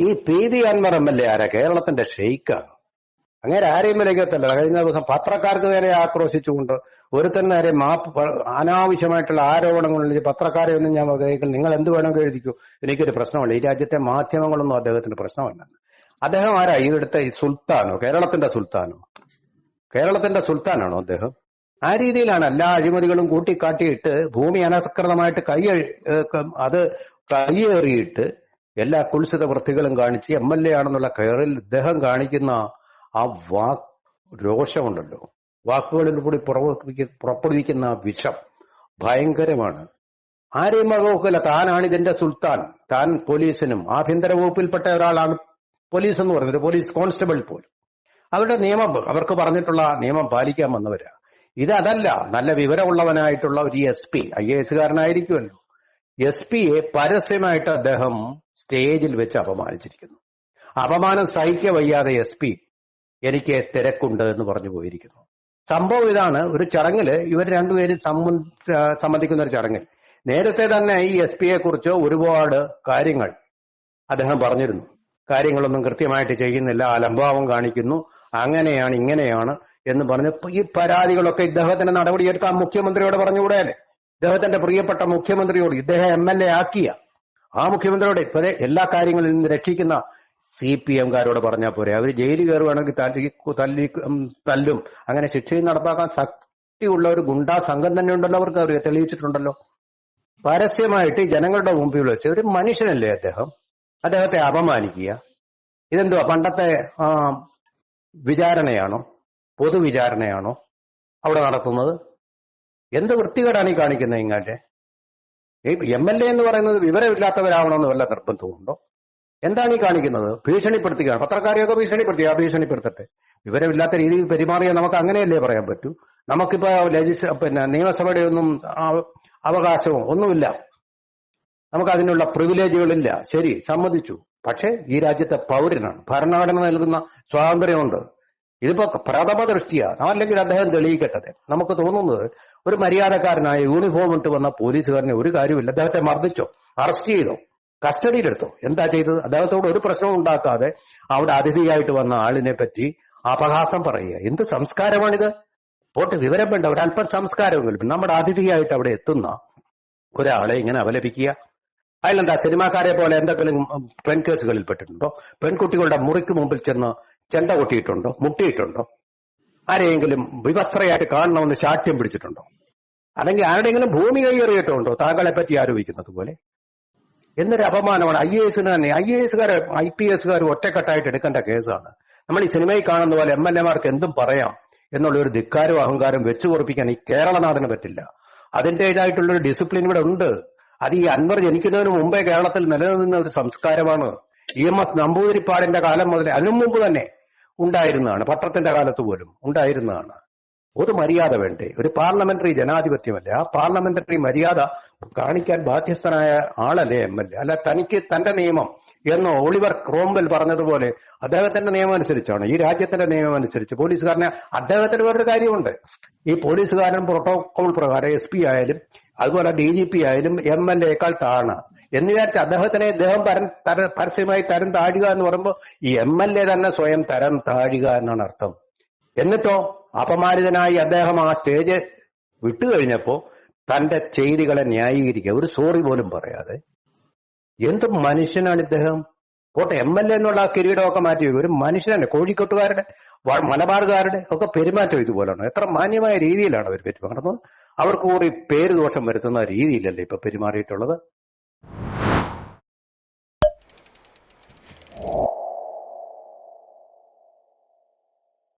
ഈ P V Anwar M L A ആരാ? കേരളത്തിന്റെ ഷെയ്ക്കാണ്. അങ്ങനെ ആരെയും വിലക്കത്തല്ല കഴിഞ്ഞ ദിവസം പത്രക്കാർക്ക് നേരെ ആക്രോശിച്ചുകൊണ്ട് ഒരുത്തൻ നേരെ മാപ്പ് അനാവശ്യമായിട്ടുള്ള ഉന്നയിച്ച് പത്രക്കാരെ ഒന്നും ഞാൻ വകവയ്ക്കൽ നിങ്ങൾ എന്ത് വേണമെങ്കിൽ എഴുതിക്കൂ. എനിക്കൊരു പ്രശ്നമല്ല. ഈ രാജ്യത്തെ മാധ്യമങ്ങളൊന്നും അദ്ദേഹത്തിന് പ്രശ്നമല്ല. അദ്ദേഹം ആരാ? ഈ ഇവിടുത്തെ സുൽത്താനോ? കേരളത്തിന്റെ സുൽത്താനോ? കേരളത്തിന്റെ സുൽത്താനാണോ അദ്ദേഹം? ആ രീതിയിലാണ് എല്ലാ അഴിമതികളും കൂട്ടിക്കാട്ടിയിട്ട് ഭൂമി അനധികൃതമായിട്ട് ക- അത് കൈയേറിയിട്ട് എല്ലാ കുൽസിത വൃത്തികളും കാണിച്ച് എം എൽ എ ആണെന്നുള്ള കയറിൽ ഇദ്ദേഹം കാണിക്കുന്ന ആ വാക്ക് രോഷമുണ്ടല്ലോ. വാക്കുകളിൽ കൂടി പുറപ്പെടുവിക്ക- പുറപ്പെടുവിക്കുന്ന വിഷം ഭയങ്കരമാണ്. ആരെയും വകുപ്പില്ല താനാണ് ഇതിന്റെ സുൽത്താൻ. താൻ പോലീസിനും ആഭ്യന്തര വകുപ്പിൽപ്പെട്ട ഒരാളാണ് പോലീസ് എന്ന് പറയുന്നത്. പോലീസ് കോൺസ്റ്റബിൾ പോലും. അവരുടെ നിയമം അവർക്ക് പറഞ്ഞിട്ടുള്ള നിയമം പാലിക്കാൻ വന്നവരാ. ഇത് അതല്ല നല്ല വിവരമുള്ളവനായിട്ടുള്ള ഒരു S P I A S പിയെ പരസ്യമായിട്ട് അദ്ദേഹം സ്റ്റേജിൽ വെച്ച് അപമാനിച്ചിരിക്കുന്നു. അപമാനം സഹിക്ക വയ്യാതെ എസ് പി എനിക്ക് തിരക്കുണ്ട് എന്ന് പറഞ്ഞു പോയിരിക്കുന്നു. സംഭവം ഇതാണ്. ഒരു ചടങ്ങിൽ ഇവർ രണ്ടുപേരും സംബന്ധ- സംബന്ധിക്കുന്ന ഒരു ചടങ്ങിൽ. നേരത്തെ തന്നെ ഈ എസ് പിയെ കുറിച്ച് ഒരുപാട് കാര്യങ്ങൾ അദ്ദേഹം പറഞ്ഞിരുന്നു. കാര്യങ്ങളൊന്നും കൃത്യമായിട്ട് ചെയ്യുന്നില്ല. അലംഭാവം കാണിക്കുന്നു. അങ്ങനെയാണ് ഇങ്ങനെയാണ് എന്ന് പറഞ്ഞ് ഈ പരാതികളൊക്കെ ഇദ്ദേഹത്തിന്റെ നടപടിയെടുക്കാൻ മുഖ്യമന്ത്രിയോട് പറഞ്ഞുകൂടെ ഇദ്ദേഹത്തിന്റെ പ്രിയപ്പെട്ട മുഖ്യമന്ത്രിയോട് ഇദ്ദേഹം എം എൽ എ ആക്കിയ ആ മുഖ്യമന്ത്രിയോട് ഇപ്പോഴേ എല്ലാ കാര്യങ്ങളിൽ നിന്ന് രക്ഷിക്കുന്ന സി പി എംകാരോട് പറഞ്ഞാൽ പോരെ. അവർ ജയിലിൽ കയറുകയാണെങ്കിൽ തല്ലി തല്ലി തല്ലും. അങ്ങനെ ശിക്ഷയും നടപ്പാക്കാൻ ശക്തിയുള്ള ഒരു ഗുണ്ടാ സംഘം തന്നെ ഉണ്ടല്ലോ അവർക്ക്. അവർ തെളിയിച്ചിട്ടുണ്ടല്ലോ. പരസ്യമായിട്ട് ജനങ്ങളുടെ മുമ്പിൽ വെച്ച് ഒരു മനുഷ്യനല്ലേ അദ്ദേഹം? അദ്ദേഹത്തെ അപമാനിക്കുക. ഇതെന്തുവാ? പണ്ടത്തെ വിചാരണയാണോ? പൊതുവിചാരണയാണോ അവിടെ നടത്തുന്നത്? എന്ത് വൃത്തികേടാണ് ഈ കാണിക്കുന്നത് ഇങ്ങാട്ടെ? ഈ എം എൽ എ എന്ന് പറയുന്നത് വിവരമില്ലാത്തവരാവണമെന്ന് വല്ല നിർബന്ധമുണ്ടോ എന്താണ് ഈ കാണിക്കുന്നത്? ഭീഷണിപ്പെടുത്തുകയാണ്. പത്രക്കാരെയൊക്കെ ഭീഷണിപ്പെടുത്തി ആ ഭീഷണിപ്പെടുത്തട്ടെ. വിവരമില്ലാത്ത രീതിയിൽ പെരുമാറിയാൽ നമുക്ക് അങ്ങനെയല്ലേ പറയാൻ പറ്റൂ? നമുക്കിപ്പോ ലജിസ് പിന്നെ നിയമസഭയുടെ ഒന്നും അവകാശവും ഒന്നുമില്ല. നമുക്ക് അതിനുള്ള പ്രിവിലേജുകളില്ല ശരി സമ്മതിച്ചു. പക്ഷേ ഈ രാജ്യത്തെ പൗരനാണ്. ഭരണഘടന നൽകുന്ന സ്വാതന്ത്ര്യമുണ്ട്. ഇതിപ്പോ പ്രഥമ ദൃഷ്ടിയാ അല്ലെങ്കിൽ അദ്ദേഹം തെളിയിക്കട്ടെ. നമുക്ക് തോന്നുന്നത് ഒരു മര്യാദക്കാരനായ യൂണിഫോം ഇട്ട് വന്ന പോലീസുകാരനെ ഒരു കാര്യമില്ല അദ്ദേഹത്തെ മർദ്ദിച്ചോ? അറസ്റ്റ് ചെയ്തോ? കസ്റ്റഡിയിലെടുത്തോ? എന്താ ചെയ്തത്? അദ്ദേഹത്തോട് ഒരു പ്രശ്നവും ഉണ്ടാക്കാതെ അവിടെ അതിഥിയായിട്ട് വന്ന ആളിനെ പറ്റി അപഹാസം പറയുക. എന്ത് സംസ്കാരമാണിത്? പോട്ട് വിവരം വേണ്ട. ഒരു അല്പം സംസ്കാരമെങ്കിലും. നമ്മുടെ അതിഥിയായിട്ട് അവിടെ എത്തുന്ന ഒരാളെ ഇങ്ങനെ അപലപിക്കുക. അതിലെന്താ സിനിമാക്കാരെ പോലെ എന്തെങ്കിലും പെൺകേസുകളിൽ പെട്ടിട്ടുണ്ടോ പെൺകുട്ടികളുടെ മുറിക്ക് മുമ്പിൽ ചെന്ന് ചെണ്ട കൊട്ടിയിട്ടുണ്ടോ? മുട്ടിയിട്ടുണ്ടോ? ആരെയെങ്കിലും വിവസ്ത്രയായിട്ട് കാണണമെന്ന് ശാഠ്യം പിടിച്ചിട്ടുണ്ടോ? അല്ലെങ്കിൽ ആരുടെയെങ്കിലും ഭൂമി കൈയേറിയിട്ടുണ്ടോ? താങ്കളെ പറ്റി ആരോപിക്കുന്നത് പോലെ? എന്നൊരു അപമാനമാണ് ഐ എ എസിന് തന്നെ. ഐ എ എസുകാർ ഐ പി എസുകാർ ഒറ്റക്കെട്ടായിട്ട് എടുക്കേണ്ട കേസാണ്. നമ്മൾ ഈ സിനിമയിൽ കാണുന്ന പോലെ എം എൽ എമാർക്ക് എന്തും പറയാം എന്നുള്ള ഒരു ധിക്കാരവും അഹങ്കാരം വെച്ചു ഈ കേരളനാഥന് പറ്റില്ല. അതിന്റെതായിട്ടുള്ള ഒരു ഡിസിപ്ലിൻ ഇവിടെ ഉണ്ട്. അത് ഈ അൻവർ ജനിക്കുന്നതിന് മുമ്പേ കേരളത്തിൽ നിലനിന്ന ഒരു സംസ്കാരമാണ്. ഇ എം എസ് നമ്പൂതിരിപ്പാടിന്റെ കാലം മുതലേ അതിനു മുമ്പ് തന്നെ ഉണ്ടായിരുന്നതാണ്. പട്ടത്തിന്റെ കാലത്ത് പോലും ഉണ്ടായിരുന്നതാണ്. ഒരു മര്യാദ വേണ്ടേ? ഒരു പാർലമെന്ററി ജനാധിപത്യമല്ലേ? ആ പാർലമെന്ററി മര്യാദ കാണിക്കാൻ ബാധ്യസ്ഥനായ ആളല്ലേ എം എൽ എ? അല്ല തനിക്ക് തന്റെ നിയമം എന്നോ ഒളിവർ ക്രോംബൽ പറഞ്ഞതുപോലെ അദ്ദേഹത്തിന്റെ നിയമം അനുസരിച്ചാണ്. ഈ രാജ്യത്തിന്റെ നിയമം അനുസരിച്ച് പോലീസുകാരനെ അദ്ദേഹത്തിന് വേറൊരു കാര്യമുണ്ട്. ഈ പോലീസുകാരൻ പ്രോട്ടോകോൾ പ്രകാരം എസ് പി ആയാലും അതുപോലെ ഡി ജി പി ആയാലും എം എൽ എക്കാൾ താഴാണ് എന്ന് വിചാരിച്ച് അദ്ദേഹത്തിനെ ഇദ്ദേഹം പരം- തര- പരസ്യമായി തരം താഴുക എന്ന് പറയുമ്പോൾ ഈ എം എൽ എ തന്നെ സ്വയം തരം താഴുക എന്നാണ് അർത്ഥം. എന്നിട്ടോ അപമാനിതനായി അദ്ദേഹം ആ സ്റ്റേജ് വിട്ടുകഴിഞ്ഞപ്പോ തന്റെ ചെയ്തികളെ ന്യായീകരിക്കുക. ഒരു സോറി പോലും പറയാതെ. എന്ത് മനുഷ്യനാണ് ഇദ്ദേഹം? പോട്ടെ എം എൽ എ എന്നുള്ള ആ കിരീടമൊക്കെ മാറ്റി വയ്ക്കും ഒരു മനുഷ്യനാണ് കോഴിക്കോട്ടുകാരുടെ മലബാറുകാരുടെ ഒക്കെ പെരുമാറ്റം ഇതുപോലാണ്. എത്ര മാന്യമായ രീതിയിലാണ് അവർ പെരുമാറുന്നത്. അവർക്ക് കൂടി പേര് ദോഷം വരുത്തുന്ന രീതിയിലല്ലേ ഇപ്പൊ പെരുമാറിയിട്ടുള്ളത്?